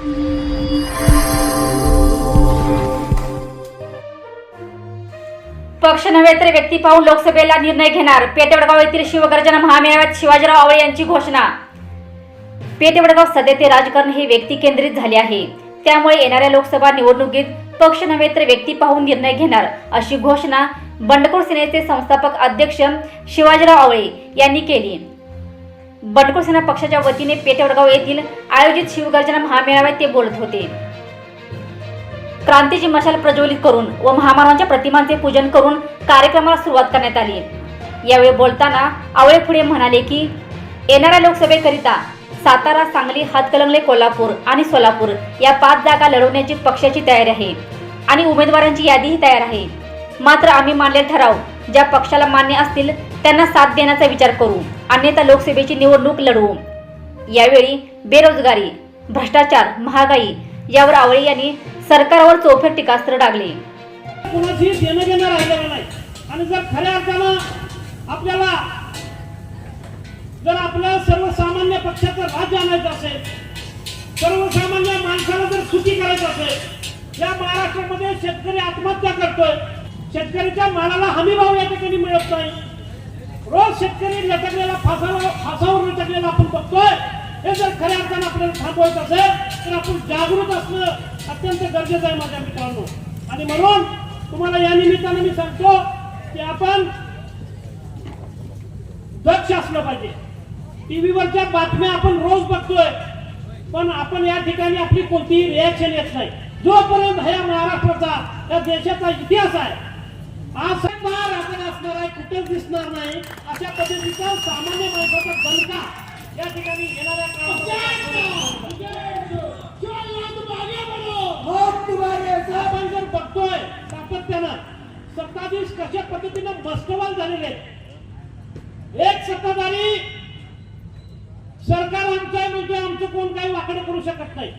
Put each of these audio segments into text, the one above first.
पक्ष नव्हे तर व्यक्ती पाहून लोकसभेला निर्णय घेणार. पेटवडगाव येथील शिवगर्जना महामेळाव्यात शिवाजीराव आवळे यांची घोषणा. पेटवडगाव सध्याचे राजकारण हे व्यक्ती केंद्रित झाले आहे. त्यामुळे येणाऱ्या लोकसभा निवडणुकीत पक्ष नव्हे तर व्यक्ती पाहून निर्णय घेणार अशी घोषणा बंडखोर सेनेचे संस्थापक अध्यक्ष शिवाजीराव आवळे यांनी केली. बंडखोर सेना पक्षाच्या वतीने पेटवडगाव येथील आयोजित शिवगर्जना महामेळाव्यात ते बोलत होते. क्रांतीची मशाल प्रज्वलित करून व महामानवांच्या प्रतिमांचे पूजन करून कार्यक्रमाला सुरुवात करण्यात आली. यावेळी बोलताना आवळे पुढे म्हणाले की येणाऱ्या लोकसभेकरिता सातारा सांगली हातकलंगले कोल्हापूर आणि सोलापूर या पाच जागा लढवण्याची पक्षाची तयारी आहे आणि उमेदवारांची यादीही तयार आहे. मात्र आम्ही मानले ठराव ज्या पक्षाला मान्य असतील त्यांना साथ देण्याचा विचार करू अन्यथा लोकसभेची निवडणूक लढवू. यावेळी बेरोजगारी भ्रष्टाचार महागाई यावर आवळे यांनी सरकारवर चौफेर टीकास्त्र डागले. कुणाशी देणं घेणं राहिलेलं नाही. आणि जर खऱ्या अर्थानं आपल्याला जर आपल्या सर्वसामान्य पक्षाचं राज्य आणायचं असेल सर्वसामान्य माणसाला जर सुखी करायचं असेल या महाराष्ट्रामध्ये शेतकरी आत्महत्या करतोय. शेतकऱ्याच्या मालाला हमी भाव या ठिकाणी मिळत नाही. रोज शेतकरी लटकलेला फासाला फासावर लटकलेला आपण बघतोय. हे जर खऱ्या अर्थानं आपल्याला थांबवायचं असेल तर आपण जागृत असणं अत्यंत गरजेचं आहे माझ्या मित्रांनो. आणि म्हणून तुम्हाला या निमित्तानं मी सांगतो की आपण दक्ष असलं पाहिजे. टीव्हीवरच्या बातम्या आपण रोज बघतोय. पण आपण या ठिकाणी आपली कोणतीही रिॲक्शन येत नाही. जोपर्यंत ह्या महाराष्ट्राचा या देशाचा इतिहास आहे आज सरकार आपण असणार आहे कुठेच दिसणार नाही. अशा पद्धतीचा सामान्य माणसाचा दणका या ठिकाणी येणाऱ्या काळामध्ये आपण जर बघतोय सातत्यानं सत्ताधीश कशा पद्धतीनं मस्तवाल झालेले आहेत? एक सत्ताधारी सरकार आमचं आहे म्हणतोय आमचं कोण काही वाकडं करू शकत नाही.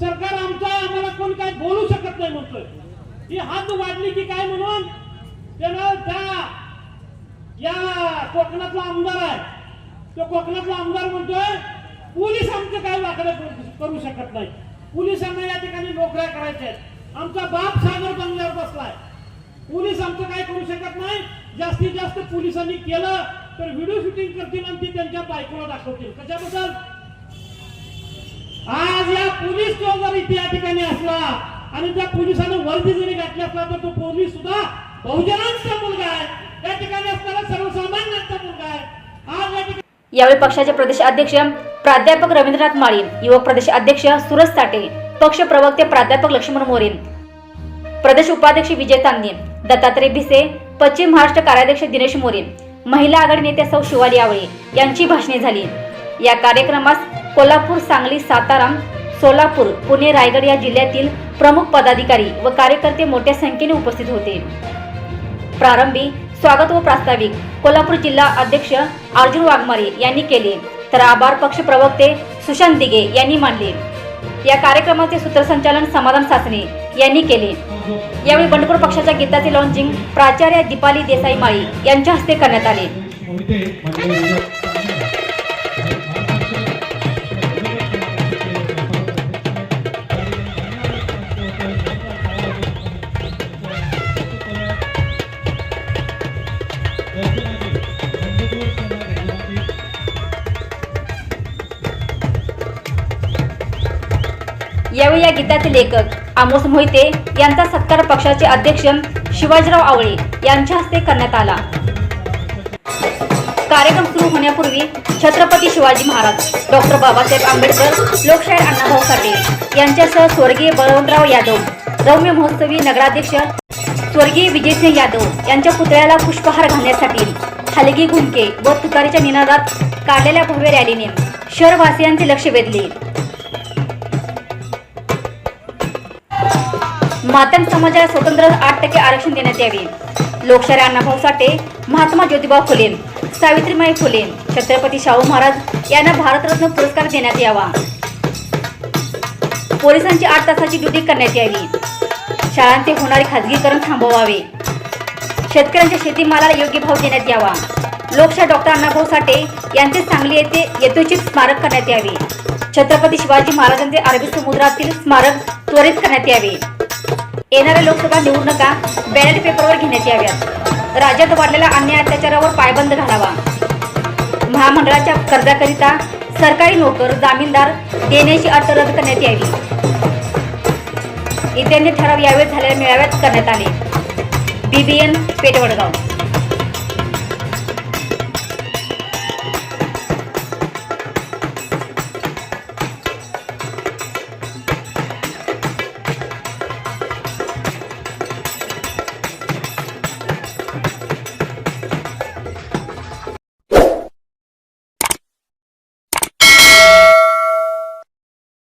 सरकार आमचं आहे आम्हाला कोण काही बोलू शकत नाही म्हणतोय. ही हात वाढली की काय म्हणून? त्यानं त्या या कोकणातला आमदार आहे. तो कोकणातला आमदार म्हणतोय पोलीस आमचं काय वाकडं करू- शकत नाही. पोलिसांना या ठिकाणी नोकऱ्या करायच्या आहेत. आमचा बाप सागर बंगल्यावर बसलाय. पोलीस आमचं काय करू शकत नाही? जास्तीत जास्त पोलिसांनी केलं तर व्हिडिओ शूटिंग करतील आणि ती त्यांच्या बायकोला दाखवतील. कशाबद्दल? आज या पोलीस जो जर इथे या ठिकाणी असला आणि त्या पोलिसानं वर्दी जरी घातली असला तर तो पोलीस सुद्धा बहुजनांचा मुलगा आहे. या ठिकाणी असणारा सर्वसामान्यांचा मुलगा आहे. आज या ठिकाणी यावेळी पक्षाचे प्रदेश अध्यक्ष प्राध्यापक रवींद्रनाथ माळी युवक प्रदेश अध्यक्ष सुरज साठे पक्ष प्रवक्ते प्राध्यापक लक्ष्मण मोरे प्रदेश उपाध्यक्ष विजय तांदे दत्तात्रय भिसे पश्चिम महाराष्ट्र कार्याध्यक्ष दिनेश मोरे महिला आघाडी नेत्या सौ शिवाली आवळे यांची भाषणे झाली. या कार्यक्रमास कोल्हापूर सांगली सातारा सोलापूर पुणे रायगड या जिल्ह्यातील प्रमुख पदाधिकारी व कार्यकर्ते मोठ्या संख्येने उपस्थित होते. प्रारंभी स्वागत व प्रास्ताविक. कोल्हापूर जिल्हा अध्यक्ष अर्जुन वाघमारे यांनी केले. तर आभार पक्ष प्रवक्ते सुशांत दिगे यांनी मांडले या कार्यक्रमाचे सूत्रसंचालन समाधान सासणे यांनी केले. यावेळी बंडखोर पक्षाच्या गीताचे लॉन्चिंग प्राचार्य दीपाली देसाई माळी यांच्या हस्ते करण्यात आले. यावेळी या गीताचे लेखक आमोस मोहिते यांचा सत्कार पक्षाचे अध्यक्ष शिवाजीराव आवळे यांच्या हस्ते करण्यात आला. कार्यक्रम सुरू होण्यापूर्वी छत्रपती शिवाजी महाराज डॉक्टर बाबासाहेब आंबेडकर लोकशाहीर अण्णाभाऊ साठे यांच्यासह स्वर्गीय बळवंतराव यादव रौम्य महोत्सवी नगराध्यक्ष स्वर्गीय विजयसिंह यादव यांच्या पुतळ्याला पुष्पहार घालण्यासाठी हलगी गुंके व तुतारीच्या निनादात काढलेल्या भव्य रॅलीने शहरवासियांचे लक्ष वेधले. मातंग समाजाला स्वतंत्र आठ टक्के आरक्षण देण्यात यावे. लोकशाही अण्णाभाऊ साठे महात्मा ज्योतिबा फुले सावित्रीमाई फुले छत्रपती शाहू महाराज यांना भारतरत्न पुरस्कार देण्यात यावा. पोलिसांची आठ तासाची ड्युटी करण्यात यावी. शाळांचे होणारे खाजगीकरण थांबवावे. शेतकऱ्यांच्या शेतीमालाला योग्य भाव देण्यात यावा. लोकशाही डॉक्टर अण्णाभाऊ साठे यांचे सांगली येथे यथोचित स्मारक करण्यात यावे. छत्रपती शिवाजी महाराजांचे अरबी समुद्रातील स्मारक त्वरित करण्यात यावे. येणाऱ्या लोकसभा निवडणुका बॅलेट पेपरवर घेण्यात याव्यात. राज्यात वाढलेल्या अन्याय अत्याचारावर पायबंद घालावा. महामंडळाच्या कर्जाकरिता सरकारी नोकर जामीनदार देण्याची अट रद्द करण्यात यावी. इत्यादी ठराव यावेळी झालेल्या मेळाव्यात करण्यात आले. बीबीएन पेटवडगाव.